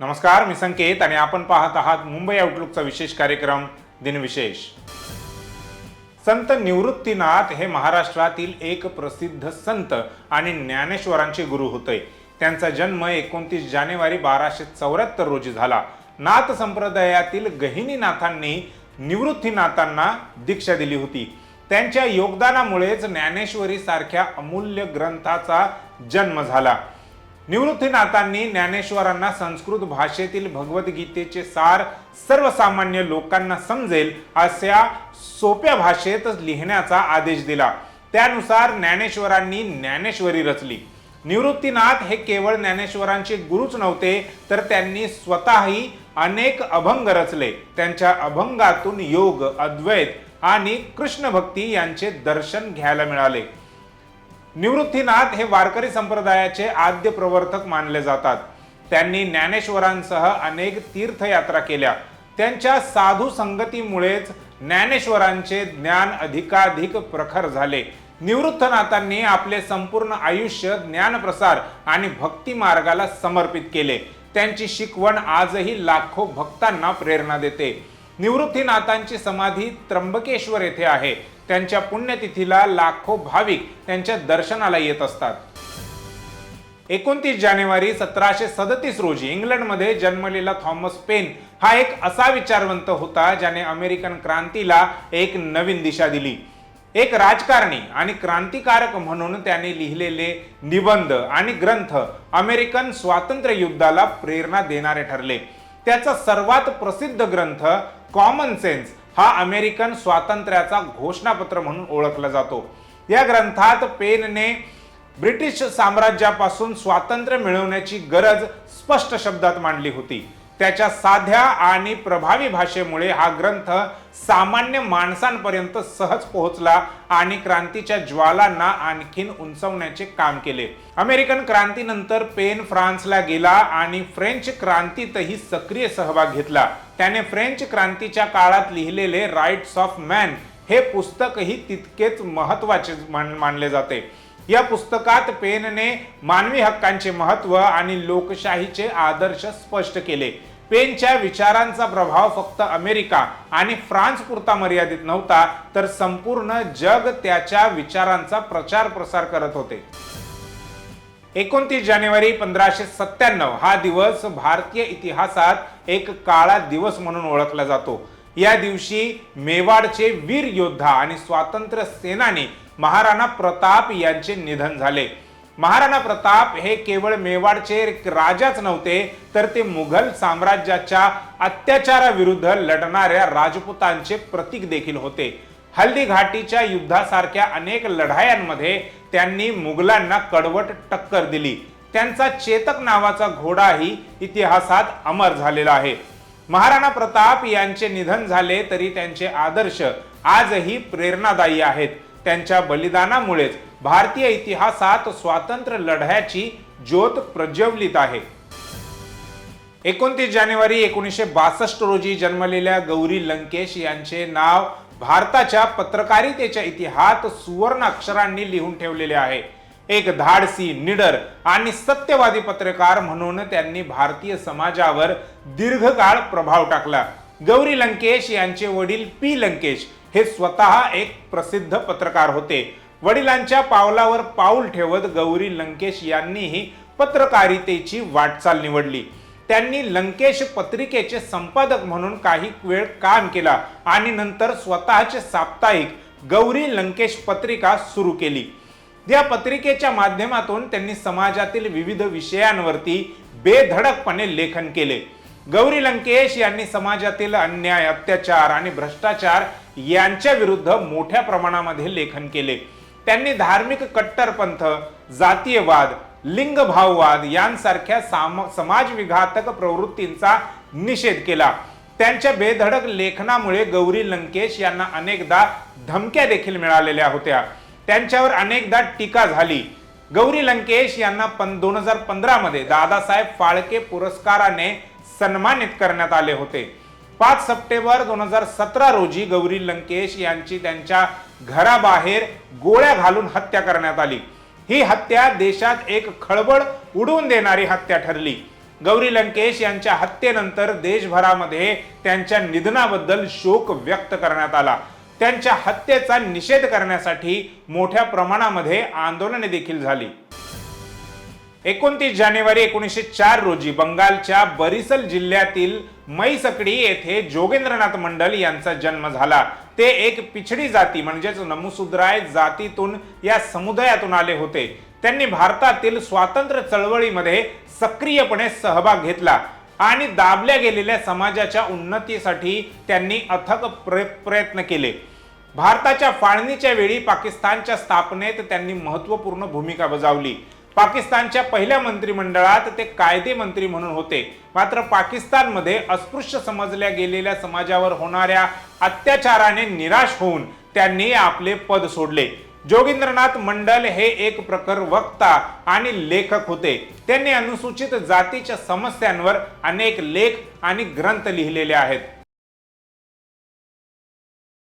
नमस्कार मी संकेत आणि आपण पाहत आहात मुंबई आउटलुकचा विशेष कार्यक्रम दिनविशेष. संत निवृत्तीनाथ हे महाराष्ट्रातील एक प्रसिद्ध संत आणि ज्ञानेश्वरांचे गुरु होते. त्यांचा जन्म एकोणतीस जानेवारी बाराशे चौऱ्याहत्तर रोजी झाला. नाथ संप्रदायातील गहिनीनाथांनी निवृत्तीनाथांना दीक्षा दिली होती. त्यांच्या योगदानामुळेच ज्ञानेश्वरी सारख्या अमूल्य ग्रंथाचा जन्म झाला. निवृत्तीनाथांनी ज्ञानेश्वरांना संस्कृत भाषेतील भगवद्गीतेचे सार सर्वसामान्य लोकांना समजेल अशा सोप्या भाषेत लिहिण्याचा आदेश दिला. त्यानुसार ज्ञानेश्वरांनी ज्ञानेश्वरी रचली. निवृत्तीनाथ हे केवळ ज्ञानेश्वरांचे गुरुच नव्हते तर त्यांनी स्वतःही अनेक अभंग रचले. त्यांच्या अभंगातून योग अद्वैत आणि कृष्ण भक्ती यांचे दर्शन घ्यायला मिळाले. निवृत्तीनाथ हे वारकरी संप्रदायाचे आद्य प्रवर्तक मानले जातात. त्यांनी ज्ञानेश्वरांसह अनेक तीर्थयात्रा केल्या. त्यांच्या साधू संगतीमुळेच ज्ञानेश्वरांचे ज्ञान अधिकाधिक प्रखर झाले. निवृत्तनाथांनी आपले संपूर्ण आयुष्य ज्ञानप्रसार आणि भक्ती मार्गाला समर्पित केले. त्यांची शिकवण आजही लाखो भक्तांना प्रेरणा देते. निवृत्तीनाथांची समाधी त्र्यंबकेश्वर येथे आहे. त्यांच्या पुण्यतिथीला लाखो भाविक त्यांच्या दर्शनाला येत असतात. एकोणतीस जानेवारी सतराशे सदतीस रोजी इंग्लंडमध्ये जन्मलेला थॉमस पेन हा एक असा विचारवंत होता ज्याने अमेरिकन क्रांतीला एक नवीन दिशा दिली. एक राजकारणी आणि क्रांतिकारक म्हणून त्याने लिहिलेले निबंध आणि ग्रंथ अमेरिकन स्वातंत्र्य युद्धाला प्रेरणा देणारे ठरले. त्याचा सर्वात प्रसिद्ध ग्रंथ कॉमन सेन्स हा अमेरिकन स्वातंत्र्याचा घोषणापत्र म्हणून ओळखला जातो. या ग्रंथात पेनने ब्रिटिश साम्राज्यापासून स्वातंत्र्य मिळवण्याची गरज स्पष्ट शब्दात मांडली होती. त्याच्या साध्या आणि प्रभावी भाषेमुळे हा ग्रंथ सामान्य माणसांपर्यंत सहज पोहोचला आणि क्रांतीच्या ज्वालांना आणखीन उंचवण्याचे काम केले. अमेरिकन क्रांतीनंतर पेन फ्रान्सला गेला आणि फ्रेंच क्रांतीतही सक्रिय सहभाग घेतला. त्याने फ्रेंच क्रांतीच्या काळात लिहिलेले राईट्स ऑफ मॅन हे पुस्तकही तितकेच महत्त्वाचे मान- मानले जाते. या पुस्तकात पेनने मानवी हक्कांचे महत्त्व आणि लोकशाहीचे आदर्श स्पष्ट केले. पेनच्या विचारांचा प्रभाव फक्त अमेरिका आणि फ्रान्स पुरता मर्यादित नव्हता तर संपूर्ण जग त्याच्या विचारांचा प्रचार प्रसार करत होते. एकोणतीस जानेवारी पंधराशे सत्त्याण्णव हा दिवस भारतीय इतिहासात एक काळा दिवस म्हणून ओळखला जातो. या दिवशी मेवाडचे वीर योद्धा आणि स्वातंत्र्य सेनानी महाराणा प्रताप यांचे निधन झाले. महाराणा प्रताप हे केवळ मेवाडचे राजाच नव्हते तर ते मुघल साम्राज्याच्या अत्याचाराविरुद्ध लढणाऱ्या राजपुतांचे प्रतीक देखील होते. हल्दी घाटीच्या युद्धासारख्या अनेक लढायांमध्ये त्यांनी मुघलांना कडवट टक्कर दिली. त्यांचा चेतक नावाचा घोडाही इतिहासात अमर झालेला आहे. महाराणा प्रताप यांचे निधन झाले तरी त्यांचे आदर्श आजही प्रेरणादायी आहेत. त्यांच्या बलिदानामुळेच भारतीय इतिहासात स्वातंत्र्य लढ्याची ज्योत प्रज्वलित आहे. एकोणतीस जानेवारी एकोणीसशे बासष्ट रोजी जन्मलेल्या गौरी लंकेश यांचे नाव भारताच्या पत्रकारितेच्या इतिहासात सुवर्ण अक्षरांनी लिहून ठेवलेले आहे. एक धाडसी निडर आणि सत्यवादी पत्रकार म्हणून त्यांनी भारतीय समाजावर दीर्घकाळ प्रभाव टाकला. गौरी लंकेश यांचे वडील पी लंकेश हे स्वतः एक प्रसिद्ध पत्रकार होते. वडिलांच्या पावलावर पाऊल ठेवत गौरी लंकेश यांनीही पत्रकारितेची वाटचाल निवडली. त्यांनी लंकेश पत्रिकेचे संपादक म्हणून काही वेळ काम केला आणि नंतर स्वतःचे साप्ताहिक गौरी लंकेश पत्रिका सुरू केली. या पत्रिकेच्या माध्यमातून त्यांनी समाजातील विविध विषयांवरती बेधडकपणे लेखन केले. गौरी लंकेश यांनी समाजातील अन्याय अत्याचार आणि भ्रष्टाचार यांच्या विरुद्ध मोठ्या प्रमाणामध्ये लेखन केले. त्यांनी धार्मिक कट्टरपंथ जातीयवाद लिंगभाववाद यांसारख्या साम समाजविघातक प्रवृत्तींचा निषेध केला. त्यांच्या बेधडक लेखनामुळे गौरी लंकेश यांना अनेकदा धमक्या देखील मिळालेल्या होत्या. त्यांच्यावर अनेकदा टीका झाली. गौरी लंकेश यांना पन दोन हजार पंधरा मध्ये दादासाहेब फाळके पुरस्काराने सन्मानित करण्यात आले होते. पाच सप्टेंबर दोन हजार सतरा रोजी गौरी लंकेश यांची त्यांच्या घराबाहेर गोळ्या घालून हत्या करण्यात आली. ही हत्या देशात एक खळबळ उडवून देणारी हत्या ठरली. गौरी लंकेश यांच्या हत्येनंतर देशभरामध्ये त्यांच्या निधनाबद्दल शोक व्यक्त करण्यात आला. त्यांच्या हत्येचा निषेध करण्यासाठी मोठ्या प्रमाणामध्ये आंदोलने देखील झाली. एकोणतीस जानेवारी एकोणीसशे चार रोजी बंगालच्या बरिसल जिल्ह्यातील मैसकडी येथे जोगेंद्रनाथ मंडल यांचा जन्म झाला. ते एक पिछडी जाती म्हणजेच नमुसुद्राय जातीतून या समुदायातून आले होते. त्यांनी भारतातील स्वातंत्र्य चळवळीमध्ये सक्रियपणे सहभाग घेतला. आणि दाबल्या गेलेल्या समाजाच्या उन्नतीसाठी त्यांनी अथक प्रयत्न केले. भारताच्या फाळणीच्या वेळी पाकिस्तानच्या स्थापनेत त्यांनी महत्त्वपूर्ण भूमिका बजावली. पाकिस्तानच्या पहिल्या मंत्रिमंडळात ते कायदे मंत्री म्हणून होते. मात्र पाकिस्तानमध्ये अस्पृश्य समजल्या गेलेल्या समाजावर होणाऱ्या अत्याचाराने निराश होऊन त्यांनी आपले पद सोडले. जोगिंद्रनाथ मंडल हे एक प्रखर वक्ता आणि लेखक होते. त्यांनी अनुसूचित जातीच्या समस्यांवर अनेक लेख आणि ग्रंथ लिहिलेले आहेत.